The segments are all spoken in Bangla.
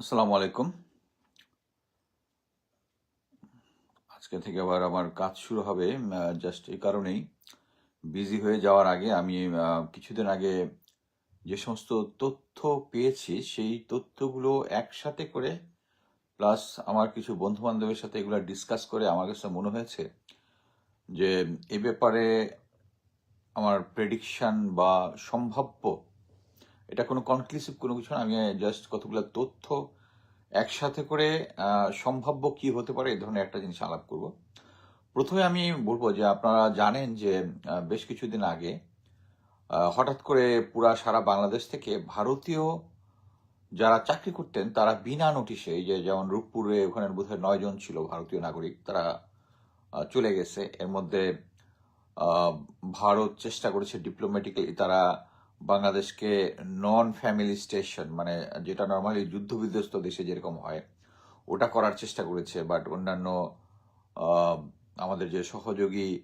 আসসালামু আলাইকুম। আজকে থেকে আবার আমার কাজ শুরু হবে জাস্ট এই কারণেই। বিজি হয়ে যাওয়ার আগে আমি কিছুদিন আগে যে সমস্ত তথ্য পেয়েছি, সেই তথ্যগুলো একসাথে করে প্লাস আমার কিছু বন্ধু বান্ধবের সাথে এগুলো ডিসকাস করে আমার কাছে মনে হয়েছে যে, এ ব্যাপারে আমার প্রেডিকশান বা সম্ভাব্য এটা কোনো কনক্লুসিভ কোনো কিছু না, আমি জাস্ট কতগুলো তথ্য একসাথে করে সম্ভাব্য কি হতে পারে এই ধরনের একটা জিনিস আলাপ করব। প্রথমে আমি বলব যে আপনারা জানেন যে বেশ কিছুদিন আগে হঠাৎ করে পুরা সারা বাংলাদেশ থেকে ভারতীয় যারা চাকরি করতেন তারা বিনা নোটিশে যে যেমন রূপপুরে ওখানে বোধহয় নয় জন ছিল ভারতীয় নাগরিক, তারা চলে গেছে। এর মধ্যে ভারত চেষ্টা করেছে ডিপ্লোম্যাটিক্যালি তারা বাংলাদেশকে নন ফ্যামিলি স্টেশন মানে যেটা নর্মালি যুদ্ধ বিধ্বস্ত দেশে যেরকম হয়, ওটা করার চেষ্টা করেছে বাট অন্যান্য আমাদের যে সহযোগী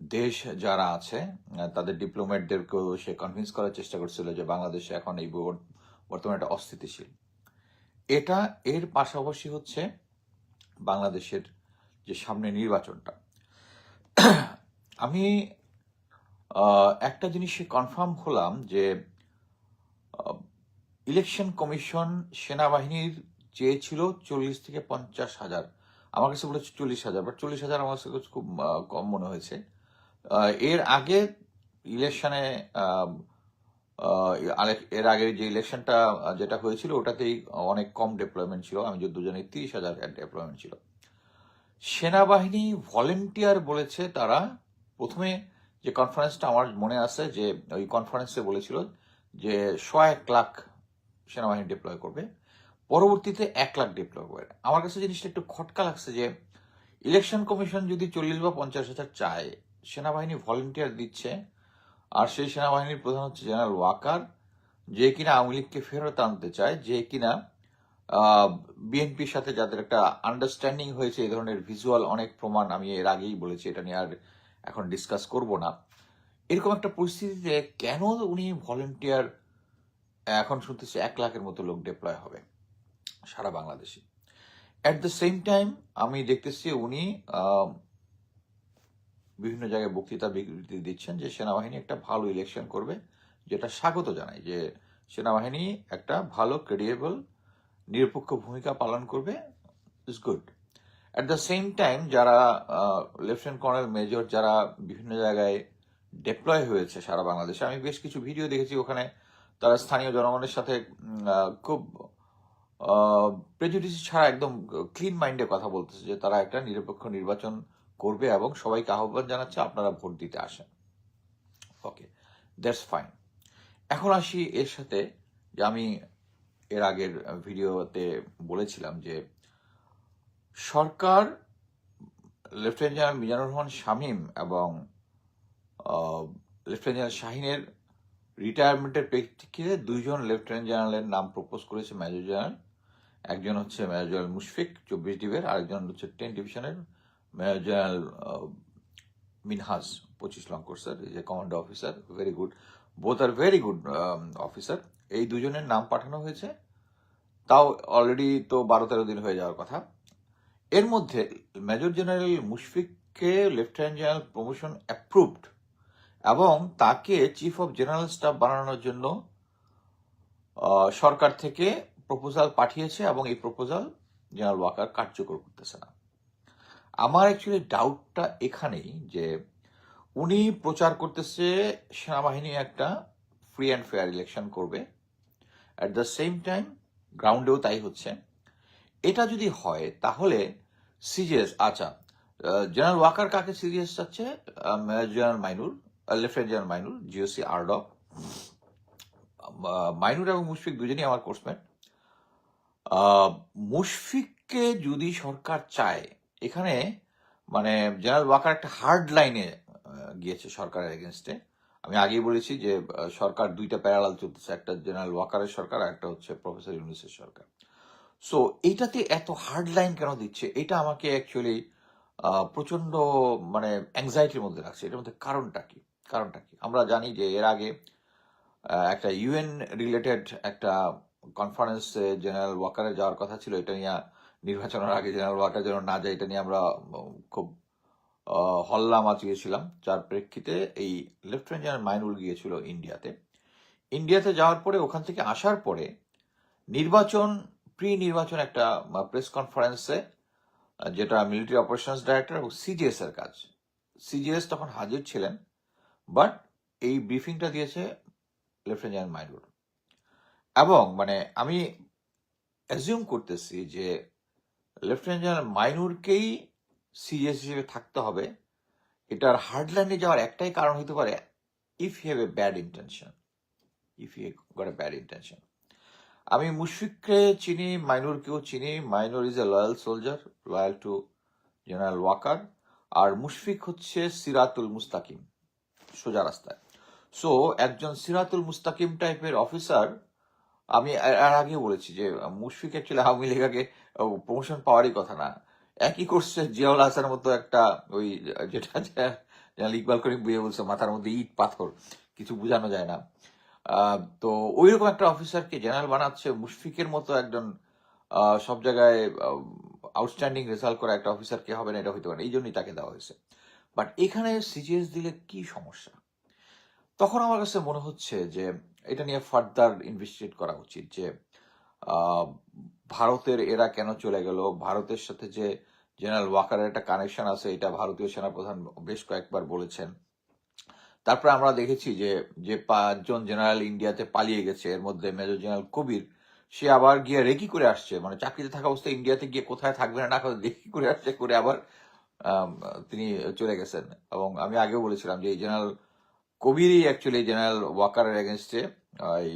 দেশ যারা আছে, তাদের ডিপ্লোম্যাটদেরকেও সে কনভিন্স করার চেষ্টা করছিল যে বাংলাদেশে এখন এই বর- বর্তমানে একটা অস্থিতিশীল। এটা এর পাশাপাশি হচ্ছে বাংলাদেশের যে সামনে নির্বাচনটা। আমি একটা জিনিসে কনফার্ম হলাম যে ইলেকশন কমিশন সেনাবাহিনীর চেয়েছিল চল্লিশ থেকে পঞ্চাশ হাজার। আমার কাছে বলেছে চল্লিশ হাজার বাট চল্লিশ হাজার আমার কাছে খুব কম মনে হয়েছে। এর আগে ইলেকশনে এর আগে যে ইলেকশনটা যেটা হয়েছিল, ওটাতেই অনেক কম ডেপ্লয়মেন্ট ছিল। আমি যদ্দূর জানি তিরিশ হাজার ডেপ্লয়মেন্ট ছিল। সেনাবাহিনী ভলেন্টিয়ার বলেছে তারা, প্রথমে যে কনফারেন্সটা আমার মনে আছে যে, ওই কনফারেন্সে বলেছিল যে এক লাখ সেনাবাহিনী ডিপ্লয় করবে, পরবর্তীতে এক লাখ ডিপ্লয় করবে। আমার কাছে জিনিসটা একটু খটকা লাগছে যে ইলেকশন কমিশন যদি চল্লিশ বা পঞ্চাশ হাজার চায়, সেনাবাহিনী ভলেন্টিয়ার দিচ্ছে, আর সেই সেনাবাহিনীর প্রধান হচ্ছে জেনারেল ওয়াকার, যে কিনা আওয়ামী লীগকে ফেরত আনতে চায়, যে কিনা বিএনপির সাথে যাদের একটা আন্ডারস্ট্যান্ডিং হয়েছে, এই ধরনের ভিজুয়াল অনেক প্রমাণ আমি এর আগেই বলেছি, এটা নিয়ে আর এখন ডিসকাস করব না। এরকম একটা পরিস্থিতিতে কেন উনি ভলেন্টিয়ার এখন শুনতেছি এক লাখের মতো লোক ডিপ্লয় হবে সারা বাংলাদেশে। অ্যাট দ্য সেম টাইম আমি দেখতেছি উনি বিভিন্ন জায়গায় বক্তৃতা বিবৃতি দিচ্ছেন যে সেনাবাহিনী একটা ভালো ইলেকশন করবে, যেটা স্বাগত জানাই যে সেনাবাহিনী একটা ভালো ক্রেডিয়েবল নিরপেক্ষ ভূমিকা পালন করবে is good at the same time যারা লেফটেন্যান্ট কর্নেল মেজর যারা বিভিন্ন জায়গায় ডেপ্লয় হয়েছে সারা বাংলাদেশে, আমি বেশ কিছু ভিডিও দেখেছি ওখানে তারা স্থানীয় জনগণের সাথে খুব প্রেজুডিস ছাড়া একদম ক্লিন মাইন্ডে কথা বলতেছে যে তারা একটা নিরপেক্ষ নির্বাচন করবে এবং সবাইকে আহ্বান জানাচ্ছে আপনারা ভোট দিতে আসেন। ওকে দ্যাটস ফাইন এখন আসি এর সাথে, যে আমি এর আগের ভিডিওতে বলেছিলাম যে সরকার, লেফটেন্যান্ট জেনারেল মিজানুর রহমান শামীম এবং লেফটেন্যান্ট জেনারেল শাহিনের রিটায়ারমেন্টের প্রেক্ষিতে দুইজন লেফটেন্যান্ট জেনারেলের নাম প্রপোজ করেছে মেজর জেনারেল। একজন হচ্ছে মেজর জেনারেল মুশফিক, চব্বিশ ডিবের আরেকজন হচ্ছে টেন ডিভিশনের মেজর জেনারেল মিনহাজ, পঁচিশ লং কোর্সের যে commando officer very good both আর ভেরি গুড অফিসার এই দুজনের নাম পাঠানো হয়েছে। তাও অলরেডি তো বারো তেরো দিন হয়ে যাওয়ার কথা। এর মধ্যে মেজর জেনারেল মুশফিককে লেফটেন্যান্ট জেনারেল প্রমোশন অ্যাপ্রুভড এবং তাকে চিফ অফ জেনারেল স্টাফ বানানোর জন্য সরকার থেকে প্রপোজাল পাঠিয়েছে এবং এই প্রপোজাল জেনারেল ওয়াকার কার্যকর করতেছে না। আমার অ্যাকচুয়ালি ডাউটটা এখানেই যে উনি প্রচার করতেছে সেনাবাহিনী একটা ফ্রি অ্যান্ড ফেয়ার ইলেকশন করবে। অ্যাট দ্য সেম টাইম গ্রাউন্ডেও তাই হচ্ছে। এটা যদি হয়, তাহলে সিজিএস আচ্ছা। জেনারেল ওয়াকার কাকে সিরিয়াস চাচ্ছে? General Mainur lieutenant general Mainur GOC ARTDOC. Mainur এবং মুশফিক দুজনেই আমার কোর্সমেট মুশফিককে যদি সরকার চায়, এখানে মানে জেনারেল ওয়াকার একটা হার্ড লাইনে গিয়েছে সরকারের এগেনস্টে আমি আগেই বলেছি যে সরকার দুইটা প্যারালাল চলতেছে, একটা জেনারেল ওয়াকারের সরকার আর একটা হচ্ছে প্রফেসর ইউনুসের সরকার। সো এইটাতে এত হার্ড লাইন কেন দিচ্ছে? এটা আমাকে অ্যাকচুয়ালি প্রচণ্ড মানে অ্যাংজাইটির মধ্যে রাখছে। এটার মধ্যে কারণটা কি? কারণটা কি? আমরা জানি যে এর আগে একটা ইউএন রিলেটেড একটা কনফারেন্সে জেনারেল ওয়াকারে যাওয়ার কথা ছিল। এটা নিয়ে নির্বাচনের আগে জেনারেল ওয়াকার যেন না যায়, এটা নিয়ে আমরা খুব হল্লা মাচিয়েছিলাম যার প্রেক্ষিতে এই লেফটেন্যান্ট জেনারেল মাইনুল গিয়েছিল ইন্ডিয়াতে ইন্ডিয়াতে যাওয়ার পরে, ওখান থেকে আসার পরে নির্বাচন প্রি নির্বাচন একটা প্রেস কনফারেন্সে যেটা মিলিটারি অপারেশনস ডাইরেক্টর এবং সিজিএস এর কাজ। সিজিএস তখন হাজির ছিলেন বাট এই ব্রিফিংটা দিয়েছে লেফটেন্যান্ট জেনারেল মাইনুল এবং মানে আমি অ্যাজিউম করতেছি যে লেফটেন্যান্ট জেনারেল মাইনুরকেই সিজিএস হিসেবে থাকতে হবে। এটার হার্ডল্যান্ডে যাওয়ার একটাই কারণ হতে পারে if have a bad intention if you got a bad intention আমি মুশফিককে চিনি, মাইনুরকেও চিনি। Mainur is a loyal soldier loyal to general Waker আর মুশফিক হচ্ছে সিরাতুল মুস্তাকিম, সোজা রাস্তায়। সো একজন সিরাতুল মুস্তাকিম টাইপের অফিসার আমি এর আগে বলেছি যে, মুশফিক অ্যাকচুয়ালি আওয়ামী লীগ আগে প্রমোশন পাওয়ারই কথা না। একই করছে জিয়াউল হাসানের মতো একটা ওই, যেটা ইকবাল করিম বুঝে বলছে, মাথার মধ্যে ইট, পাথর, কিছু বোঝানো যায় না। তো ওইরকম একটা অফিসারকে জেনারেল বানাচ্ছে, মুশফিকের মতো একজন সব জায়গায় আউটস্ট্যান্ডিং রেজাল্ট করা একটা অফিসার কে হবে না, এটা হইতে পারে। এই জন্যই তাকে দেওয়া হয়েছে। বাট এখানে সিজিএস দিলে কি সমস্যা? তখন আমার কাছে মনে হচ্ছে যে, এটা নিয়ে ফার্দার ইনভেস্টিগেট করা উচিত যে ভারতের এরা কেন চলে গেল? ভারতের সাথে যে জেনারেল ওয়াকারের একটা কানেকশন আছে, এটা ভারতীয় সেনাপ্রধান বেশ কয়েকবার বলেছেন। তারপরে আমরা দেখেছি যে যে পাঁচজন জেনারেল ইন্ডিয়াতে পালিয়ে গেছে, এর মধ্যে মেজর জেনারেল কবির, সে আবার গিয়ে রেকি করে আসছে। মানে চাকরিতে থাকা অবস্থায় ইন্ডিয়াতে গিয়ে কোথায় থাকবে না না রেকি করে আসছে, করে আবার তিনি চলে গেছেন। এবং আমি আগেও বলেছিলাম যে, এই জেনারেল কবিরই অ্যাকচুয়ালি জেনারেল ওয়াকারের এগেনস্টে এই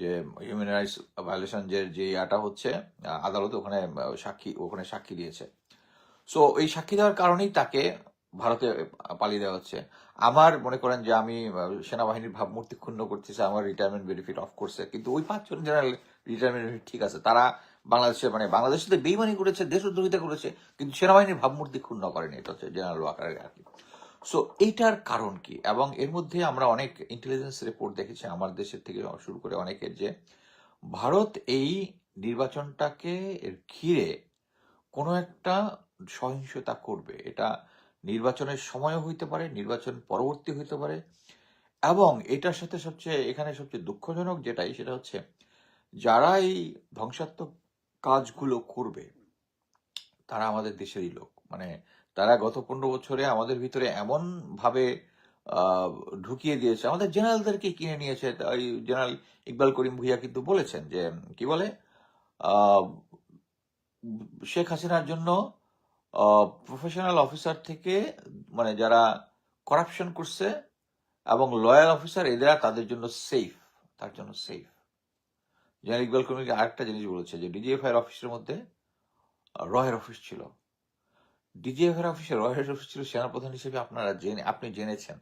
যে হিউম্যান রাইটস ভায়োলেশন যে যে ইয়াটা হচ্ছে আদালত ওখানে সাক্ষী ওখানে সাক্ষী দিয়েছে। সো এই সাক্ষী দেওয়ার কারণেই তাকে ভারতে পালিয়ে দেওয়া হচ্ছে। আমার মনে করেন যে আমি সেনাবাহিনীর ভাবমূর্তি ক্ষুণ্ণ করতেছে, আমার রিটায়ারমেন্ট বেনিফিট অফ করছে। কিন্তু ওই পাঁচজন জেনারেল রিটায়ারমেন্ট বেনিফিট ঠিক আছে। তারা বাংলাদেশে মানে বাংলাদেশে বেইমানি করেছে দেশদ্রোহিতা করেছে, কিন্তু সেনাবাহিনীর ভাবমূর্তি ক্ষুণ্ণ করেনি। এটা হচ্ছে জেনারেল ওয়াকারের আর কি। সো এইটার কারণ কি? এবং এর মধ্যে আমরা অনেক ইন্টেলিজেন্স রিপোর্ট দেখেছি আমার দেশের থেকে শুরু করে অনেকের যে, ভারত এই নির্বাচনটাকে ঘিরে কোনো একটা সহিংসতা করবে। এটা নির্বাচনের সময়ও হইতে পারে, নির্বাচন পরবর্তী হইতে পারে এবং এটার সাথে সবচেয়ে, এখানে সবচেয়ে দুঃখজনক যেটাই সেটা হচ্ছে যারা এই ধ্বংসাত্মক কাজগুলো করবে, তারা আমাদের দেশেরই লোক। মানে তারা গত পনেরো বছরে আমাদের ভিতরে এমন ভাবে ঢুকিয়ে দিয়েছে, আমাদের জেনারেলদেরকে কিনে নিয়েছে। তাই জেনারেল ইকবাল করিম ভুইয়া কিন্তু বলেছেন যে, কি বলে? শেখ হাসিনার জন্য প্রফেশনাল অফিসার থেকে মানে যারা করাপশন করছে এবং লয়াল অফিসার এরা তাদের জন্য সেফ তার জন্য সেফ জেনারেল ইকবাল করিম আরেকটা জিনিস বলেছে যে ডিজিএফআই অফিসের মধ্যে রয়ের অফিস ছিল। ডিজিএফ এর অফিসে রয়ের অফিস ছিল সেনাপ্রধান হিসেবে আপনারা জেনে, আপনি জেনেছেন।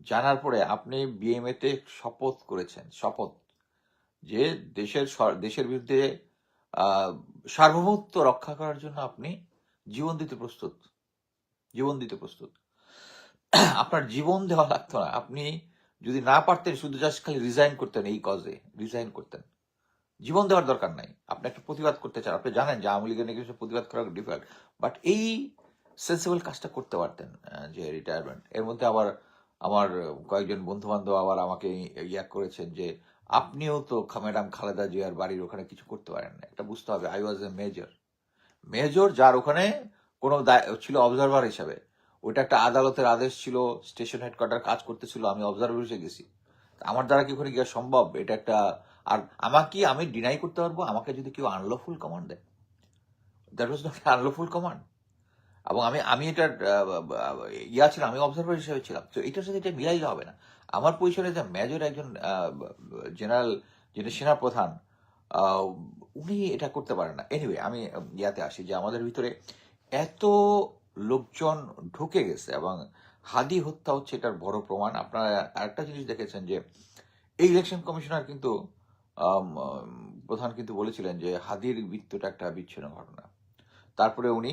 জানার পরে আপনি বিএমএ তে শপথ করেছেন, শপথ যে দেশের দেশের বিরুদ্ধে সার্বভৌমত্ব রক্ষা করার জন্য আপনি জীবন দিতে প্রস্তুত। জীবন দিতে প্রস্তুত। আপনার জীবন দেওয়া লাগতো না। আপনি যদি না পারতেন শুধু জাস্ট খালি রিজাইন করতেন এই কজে রিজাইন করতেন। জীবন দেওয়ার দরকার নাই। আপনি একটা প্রতিবাদ করতে চান। আপনি জানেন যে আওয়ামী লীগের নাকি প্রতিবাদ করা ডিফিকাল্ট বাট এই সেন্সিবল কাজটা করতে পারতেন যে রিটায়ারমেন্ট এর মধ্যে আবার আমার কয়েকজন বন্ধু বান্ধব আবার আমাকে ইয়া করেছেন যে, আপনিও তো ম্যাডাম খালেদা জিয়ার বাড়ির ওখানে কিছু করতে পারেন না এটা বুঝতে হবে। I was a major major, যার ওখানে কোনো ছিল অবজারভার হিসাবে। ওইটা একটা আদালতের আদেশ ছিল স্টেশন হেডকোয়ার্টার কাজ করতেছিল, আমি অবজারভার হিসেবে গেছি। আমার দ্বারা কি ওখানে গিয়ে সম্ভব? এটা একটা, আর আমাকে আমি ডিনাই করতে পারব? আমাকে যদি কেউ আনলফুল কমান্ড দেয়? That was not unlawful command এবং আমি আমি এটার ইয়া ছিলাম, আমি অবজারভার হিসেবে ছিলাম। তো এটার সাথে এটা মিলাইলে হবে না। আমার পরিসরে যে মেজর একজন জেনারেল যিনি সেনাপ্রধান উনি এটা করতে পারেন না। এনিওয়ে আমি ইয়াতে আসি যে আমাদের ভিতরে এত লোকজন ঢুকে গেছে এবং হাদি হত্যা হচ্ছে এটার বড় প্রমাণ। আপনারা আরেকটা জিনিস দেখেছেন যে এই ইলেকশন কমিশনার কিন্তু প্রধান কিন্তু বলেছিলেন যে হাদির মৃত্যুটা একটা বিচ্ছিন্ন ঘটনা। তারপরে উনি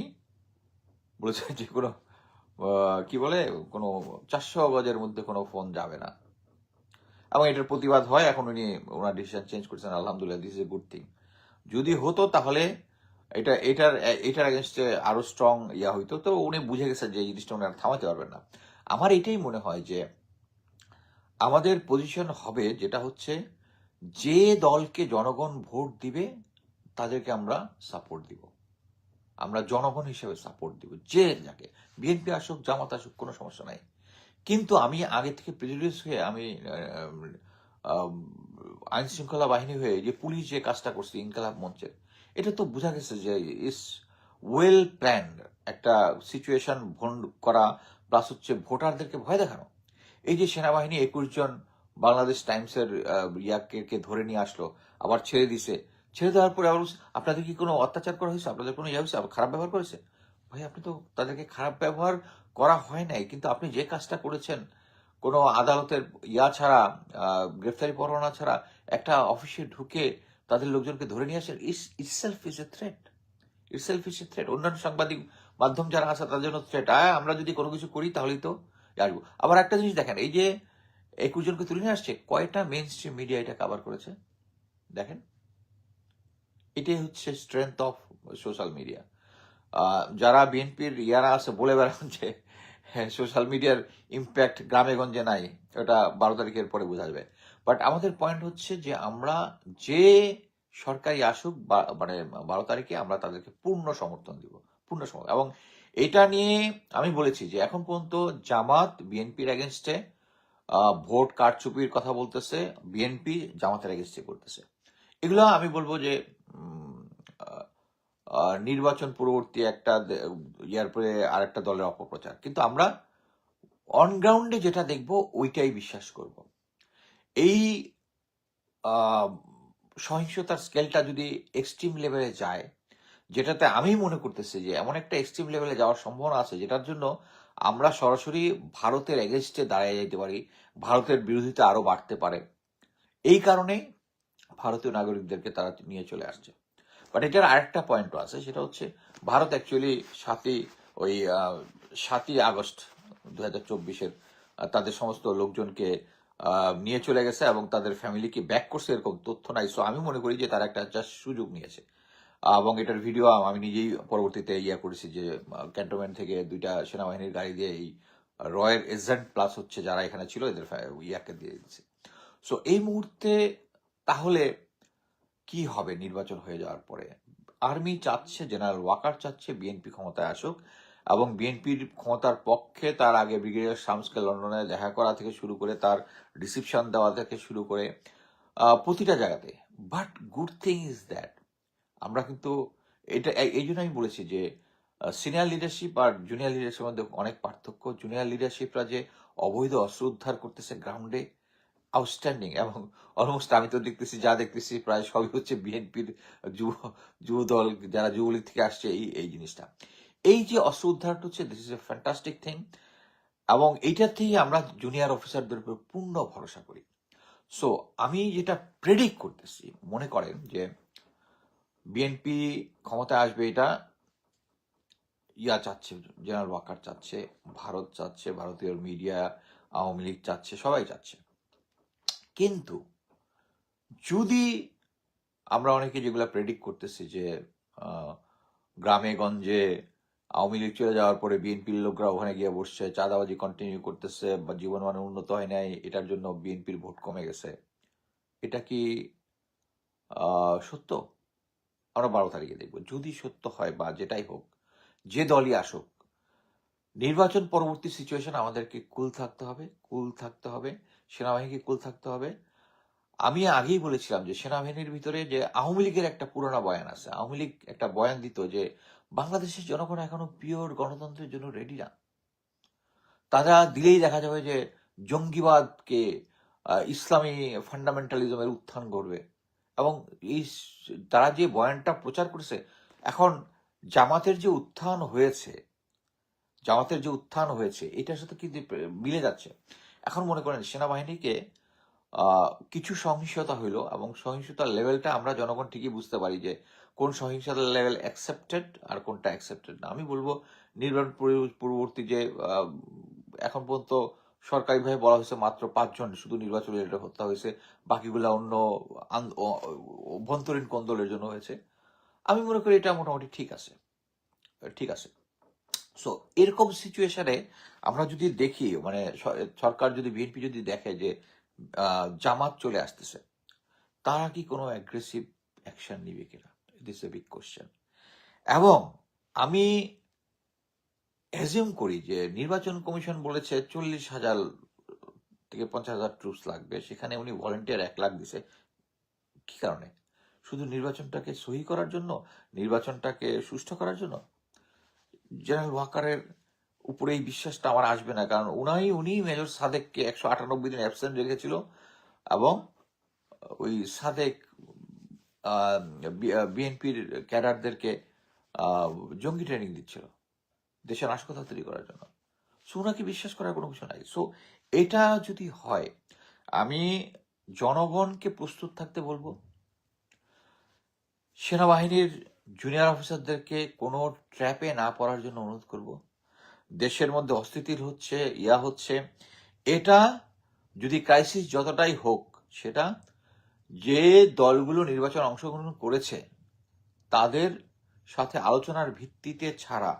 বলেছেন যে কোনো কি বলে? কোনো চারশো গজের মধ্যে কোনো ফোন যাবে না। এবং এটার প্রতিবাদ হয়, এখন উনি ওনার ডিসিশন চেঞ্জ করেছেন, আলহামদুলিল্লাহ this is a good thing যদি হতো তাহলে এটা, এটার এটার এগেনস্টে আরও স্ট্রং ইয়া হইতো, তো উনি বুঝে গেছেন যে এই জিনিসটা উনি আর থামাতে পারবেন না। আমার এটাই মনে হয় যে আমাদের পজিশন হবে যেটা হচ্ছে যে দলকে জনগণ ভোট দিবে, তাদেরকে আমরা সাপোর্ট দিব। আমরা জনগণ হিসেবে সাপোর্ট দিব, যে যাকে। বিএনপি আসুক, জামাত আসুক, কোনো সমস্যা নাই। কিন্তু আমি আগে থেকে প্রেজুডিউস হয়ে আমি আইন শৃঙ্খলা বাহিনী হয়ে যে পুলিশ যে কাজটা করছে, ইনকালাব মঞ্চের, এটা তো বোঝা গেছে যে ইস ওয়েল প্ল্যান্ড একটা সিচুয়েশন ভন করা প্লাস হচ্ছে ভোটারদেরকে ভয় দেখানো। এই যে সেনাবাহিনী একুশ জন বাংলাদেশ টাইমসের ইয়াকে ধরে নিয়ে আসলো, আবার ছেড়ে দিছে, ছেড়ে দেওয়ার পরে আবার আপনাদের কি কোনো অত্যাচার করা হয়েছে? আপনাদের কোনো ইয়ে হয়েছে? আবার খারাপ ব্যবহার করেছে? ভাই, আপনি তো তাদেরকে খারাপ ব্যবহার করা হয় নাই, কিন্তু আপনি যে কাজটা করেছেন, কোনো আদালতের ইয়া ছাড়া গ্রেফতারি পরোয়ানা ছাড়া একটা অফিসে ঢুকে তাদের লোকজনকে ধরে নিয়ে আসেন itself is a threat. Itself is a threat. অন্যান্য সাংবাদিক মাধ্যম যারা আছে, তাদের জন্য থ্রেট। আমরা যদি কোনো কিছু করি, তাহলেই তো আসব। আবার একটা জিনিস দেখেন, এই যে একুশ জনকে তুলে নিয়ে আসছে, কয়টা মেন স্ট্রিম মিডিয়া এটা কভার করেছে? দেখেন। এটাই হচ্ছে স্ট্রেংথ অফ সোশ্যাল মিডিয়া যারা বিএনপির ইয়ারা আছে বলে বেড়ান যে সোশ্যাল মিডিয়ার ইম্প্যাক্ট গ্রামে গঞ্জে নাই, ওটা বারো তারিখের পরে বোঝা যাবে। বাট আমাদের পয়েন্ট হচ্ছে যে, আমরা যে সরকারি আসুক মানে বারো তারিখে আমরা তাদেরকে পূর্ণ সমর্থন দিব, পূর্ণ সমর্থন। এবং এটা নিয়ে আমি বলেছি যে, এখন পর্যন্ত জামাত বিএনপির এগেনস্টে ভোট কারচুপির কথা বলতেছে, বিএনপি জামাতের এগেনস্টে করতেছে। এগুলো আমি বলব যে নির্বাচন পূর্ববর্তী একটা ইয়ার পরে আরেকটা দলের অপপ্রচার। কিন্তু আমরা অন গ্রাউন্ডে যেটা দেখব, ওইটাই বিশ্বাস করব। এই সহিংসতার স্কেলটা যদি এক্সট্রিম লেভেলে যায়, যেটাতে আমি মনে করতেছি যে এমন একটা এক্সট্রিম লেভেলে যাওয়ার সম্ভাবনা আছে, যেটার জন্য আমরা সরাসরি ভারতের এগেনস্টে দাঁড়িয়ে যেতে পারি, ভারতের বিরোধিতা আরও বাড়তে পারে। এই কারণে ভারতীয় নাগরিকদেরকে তারা নিয়ে চলে আসছে। বাট এটার আরেকটা পয়েন্টও আছে, সেটা হচ্ছে ভারত অ্যাকচুয়ালি সাতই, ওই সাতই আগস্ট দু হাজার চব্বিশের তাদের সমস্ত লোকজনকে নিয়ে চলে গেছে এবং তাদের ফ্যামিলিকে ব্যাক করছে এরকম তথ্য নাই। সো আমি মনে করি যে তারা একটা জাস্ট সুযোগ নিয়েছে। এবং এটার ভিডিও আমি নিজেই পরবর্তীতে ইয়া করেছি যে ক্যান্টনমেন্ট থেকে দুইটা সেনাবাহিনীর গাড়ি দিয়ে এই রয়ের এজেন্ট প্লাস হচ্ছে যারা এখানে ছিল, এদের ইয়াকে দিয়ে দিচ্ছে সো এই মুহূর্তে তাহলে কি হবে নির্বাচন হয়ে যাওয়ার পরে? আর্মি চাচ্ছে, জেনারেল ওয়াকার চাচ্ছে, বিএনপি ক্ষমতায় আসুক এবং বিএনপির ক্ষমতার পক্ষে তার আগে ব্রিগেডিয়ার শামসকে লন্ডনে দেখা করা থেকে শুরু করে তার রিসিপশন দেওয়া থেকে শুরু করে প্রতিটা জায়গাতে। But good thing is that আমরা কিন্তু এটা, এই- জন্য আমি বলেছি যে সিনিয়র লিডারশিপ আর জুনিয়র লিডারশিপের মধ্যে অনেক পার্থক্য। জুনিয়র লিডারশিপরা যে অবৈধ অস্ত্র উদ্ধার করতেছে গ্রাউন্ডে আউটস্ট্যান্ডিং এবং অলমোস্ট আমি তো দেখতেছি, যা দেখতেছি প্রায় সবই হচ্ছে বিএনপির যুব যুব দল যারা যুবলীগ থেকে আসছে এই এই জিনিসটা। এই যে অস্ত্র উদ্ধারটা হচ্ছে this is a fantastic thing এবং এইটার থেকে আমরা জুনিয়র অফিসারদের উপর পূর্ণ ভরসা করি। সো আমি যেটা প্রেডিক্ট করতেছি, মনে করেন যে বিএনপি ক্ষমতায় আসবে এটা, ইয়া চাচ্ছে জেনারেল ওয়াকার চাচ্ছে, ভারত চাচ্ছে, ভারতীয় মিডিয়া আওয়ামী লীগ চাচ্ছে, সবাই চাচ্ছে। কিন্তু যদি আমরা অনেকে যেগুলো প্রেডিক্ট করতেছি যে গ্রামে গঞ্জে আওয়ামী লীগ চলে যাওয়ার পরে বিএনপির লোকরা ওখানে গিয়ে বসছে, চাঁদাবাজি কন্টিনিউ করতেছে বা জীবনমান উন্নত হয় নাই, এটার জন্য বিএনপির ভোট কমে গেছে, এটা কি সত্য? আমরা বারো তারিখে দেখব। যদি সত্য হয় বা যেটাই হোক, যে দলই আসুক, নির্বাচন পরবর্তী সিচুয়েশন আমাদেরকে কুল থাকতে হবে কুল থাকতে হবে। সেনাবাহিনীকে কুল থাকতে হবে। আমি আগেই বলেছিলাম যে সেনাবাহিনীর ভিতরে যে আওয়ামী লীগের একটা পুরোনো বয়ান আছে। আওয়ামী লীগ একটা বয়ান দিত যে বাংলাদেশের জনগণ এখনও পিওর গণতন্ত্রের জন্য রেডি না। তারা দিলেই দেখা যাবে যে জঙ্গিবাদকে ইসলামী ফান্ডামেন্টালিজমের উত্থান ঘটবে এবং এই তারা যে বয়ানটা প্রচার করেছে, এখন জামাতের যে উত্থান হয়েছে, জামাতের যে উত্থান হয়েছে, এটার সাথে কিন্তু মিলে যাচ্ছে। এখন মনে করেন সেনাবাহিনীকে কিছু সহিংসতা হইল এবং সহিংসতার লেভেলটা আমরা জনগণ ঠিকই বুঝতে পারি যে কোন সহিংসতার লেভেল অ্যাকসেপ্টেড আর কোনটা অ্যাকসেপ্টেড না। আমি বলব নির্বাচন পূর্ববর্তী যে এখন পর্যন্ত সরকারিভাবে বলা হয়েছে মাত্র পাঁচজন শুধু নির্বাচনী রিলেটেড হত্যা হয়েছে, বাকিগুলা অন্য অভ্যন্তরীণ কোন্দলের জন্য হয়েছে। আমি মনে করি এটা মোটামুটি ঠিক আছে। ঠিক আছে। সো এরকম সিচুয়েশনে আমরা যদি দেখি মানে সরকার যদি, বিএনপি যদি দেখে যে জামাত চলে আসতেছে, তারা কি কোনো অ্যাগ্রেসিভ অ্যাকশন নিবে কিনা? দিস এ বিগ কোশ্চেন এবং আমি অ্যাজিউম করি যে, নির্বাচন কমিশন বলেছে চল্লিশ হাজার থেকে পঞ্চাশ হাজার ট্রুপস লাগবে। সেখানে উনি ভলেন্টিয়ার এক লাখ দিছে। কি কারণে? শুধু নির্বাচনটাকে সহি করার জন্য? নির্বাচনটাকে সুষ্ঠু করার জন্য? জেনারেল ওয়াকারের উপরে এই বিশ্বাসটা আমার আসবে না। কারণ উনাই, উনি মেজর সাদেককে একশো আটানব্বই দিন অ্যাবসেন্ট রেখেছিল এবং ওই সাদেক বিএনপির ক্যাডারদেরকে জঙ্গি ট্রেনিং দিচ্ছিল। দেশের নাশকতা তৈরি করার জন্য। সো ওনাকে বিশ্বাস করার কোনো কিছু নাই। সো এটা যদি হয়, আমি জনগণকে প্রস্তুত থাকতে বলব। সেনাবাহিনীর জুনিয়র অফিসারদেরকে কোনো ট্র্যাপে না পড়ার জন্য অনুরোধ করব। দেশের মধ্যে অস্থিতির হচ্ছে, ইয়া হচ্ছে, এটা যদি ক্রাইসিস যতটাই হোক, সেটা যে দলগুলো নির্বাচন অংশগ্রহণ করেছে, তাদের সাথে আলোচনার ভিত্তিতে ছাড়া,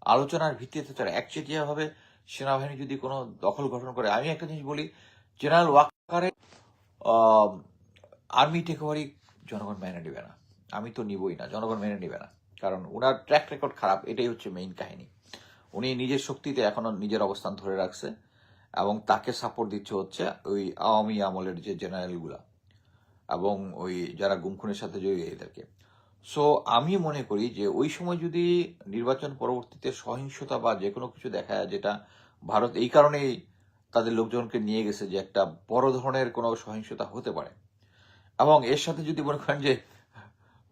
আলোচনার ভিত্তিতে ছাড়া একচেটিয়াভাবে সেনাবাহিনী যদি কোনো দখল গঠন করে, আমি একটা জিনিস বলি জেনারেল ওয়াকারে আর্মি টেক জনগণ মেনে নেবে না। আমি তো নিবই না, জনগণ মেনে নেবে না। কারণ ওনার ট্র্যাক রেকর্ড খারাপ, এটাই হচ্ছে মেইন কাহিনী। উনি নিজের শক্তিতে এখনও নিজের অবস্থান ধরে রাখছে এবং তাকে সাপোর্ট দিচ্ছে হচ্ছে ওই আওয়ামী আমলের যে জেনারেলগুলা এবং ওই যারা গুমখুনের সাথে জড়িত এদেরকে সো আমি মনে করি যে ওই সময় যদি নির্বাচন পরবর্তীতে সহিংসতা বা যে কোনো কিছু দেখা যায় যেটা ভারত এই কারণেই তাদের লোকজনকে নিয়ে গেছে যে একটা বড় ধরনের কোনো সহিংসতা হতে পারে। এবং এর সাথে যদি মনে করেন যে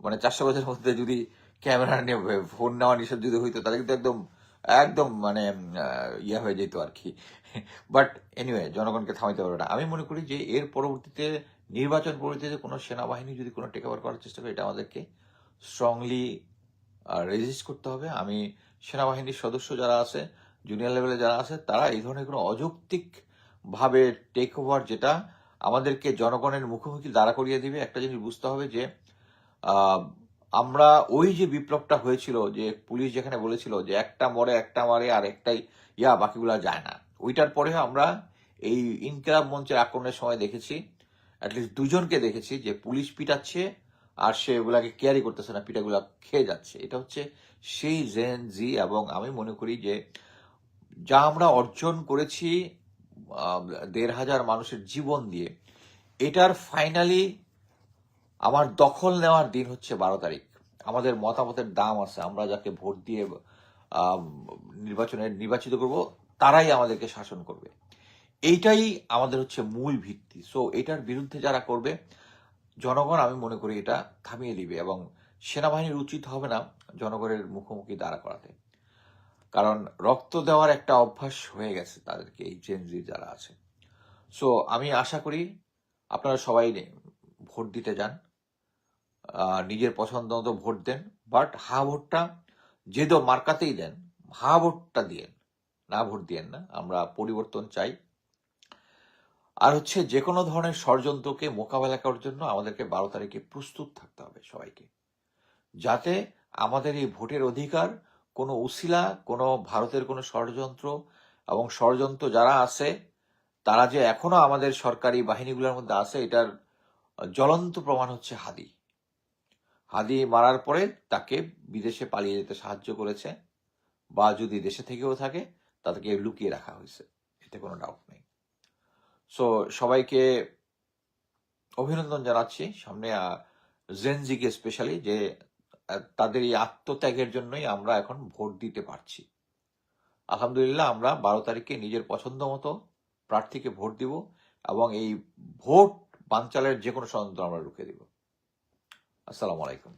মানে চারশো বছরের মধ্যে যদি ক্যামেরা নিয়ে ফোন নেওয়া নিষেধ যদি হইতো, তাহলে কিন্তু একদম একদম মানে ইয়া হয়ে যেত আর কি বাট এনিওয়ে জনগণকে থামাইতে পারবে না। আমি মনে করি যে এর পরবর্তীতে, নির্বাচন পরবর্তীতে কোনো সেনাবাহিনী যদি কোনো টেক ওভার করার চেষ্টা করে, এটা আমাদেরকে স্ট্রংলি রেজিস্ট করতে হবে। আমি সেনাবাহিনীর সদস্য যারা আছে জুনিয়র লেভেলে যারা আছে, তারা এই ধরনের কোনো অযৌক্তিক ভাবে টেক ওভার যেটা আমাদেরকে জনগণের মুখোমুখি দাঁড়া করিয়ে দিবে। একটা জিনিস বুঝতে হবে যে আমরা ওই যে বিপ্লবটা হয়েছিল যে পুলিশ যেখানে বলেছিল যে একটা মরে একটা মারে আর একটাই ইয়া, বাকিগুলা যায় না। ওইটার পরে আমরা এই ইনকিলাব মঞ্চের আক্রমণের সময় দেখেছি অ্যাটলিস্ট দুজনকে দেখেছি যে পুলিশ পিটাচ্ছে আর সে ওগুলাকে কেয়ারি করতেছে না পিঠাগুলা খেয়ে যাচ্ছে। এটা হচ্ছে সেই জেন জি এবং আমি মনে করি যে যা আমরা অর্জন করেছি দেড় হাজার মানুষের জীবন দিয়ে, এটার ফাইনালি আমার দখল নেওয়ার দিন হচ্ছে বারো তারিখ। আমাদের মতামতের দাম আছে। আমরা যাকে ভোট দিয়ে নির্বাচনে নির্বাচিত করব, তারাই আমাদেরকে শাসন করবে। এইটাই আমাদের হচ্ছে মূল ভিত্তি। সো এটার বিরুদ্ধে যারা করবে, জনগণ, আমি মনে করি এটা থামিয়ে দিবে এবং সেনাবাহিনীর উচিত হবে না জনগণের মুখোমুখি দাঁড়া করাতে। কারণ রক্ত দেওয়ার একটা অভ্যাস হয়ে গেছে তাদেরকে, এই জেনজি যারা আছে। সো আমি আশা করি আপনারা সবাই ভোট দিতে যান। নিজের পছন্দ মতো ভোট দেন বাট হা ভোটটা যে দো মার্কাতেই দেন, হা ভোটটা দিয়েন, না ভোট দিয়েন না, আমরা পরিবর্তন চাই। আর হচ্ছে যে কোনো ধরনের ষড়যন্ত্রকে মোকাবেলা করার জন্য আমাদেরকে বারো তারিখে প্রস্তুত থাকতে হবে সবাইকে, যাতে আমাদের এই ভোটের অধিকার, কোনো উসিলা, কোনো ভারতের কোনো ষড়যন্ত্র এবং ষড়যন্ত্র যারা আছে, তারা যে এখনও আমাদের সরকারি বাহিনীগুলোর মধ্যে আছে, এটার জ্বলন্ত প্রমাণ হচ্ছে হাদি। হাদি মারার পরে তাকে বিদেশে পালিয়ে যেতে সাহায্য করেছে, বা যদি দেশে থেকেও থাকে, তাদেরকে লুকিয়ে রাখা হয়েছে। এতে কোনো ডাউট নেই। সো সবাইকে অভিনন্দন জানাচ্ছি। সামনে জেনজিকে স্পেশালি যে তাদের এই আত্মত্যাগের জন্যই আমরা এখন ভোট দিতে পারছি। আলহামদুলিল্লাহ, আমরা বারো তারিখে নিজের পছন্দ মতো প্রার্থীকে ভোট দিব এবং এই ভোট বানচালের যে কোনো ষড়যন্ত্র আমরা রুখে দিব। আসসালামু আলাইকুম।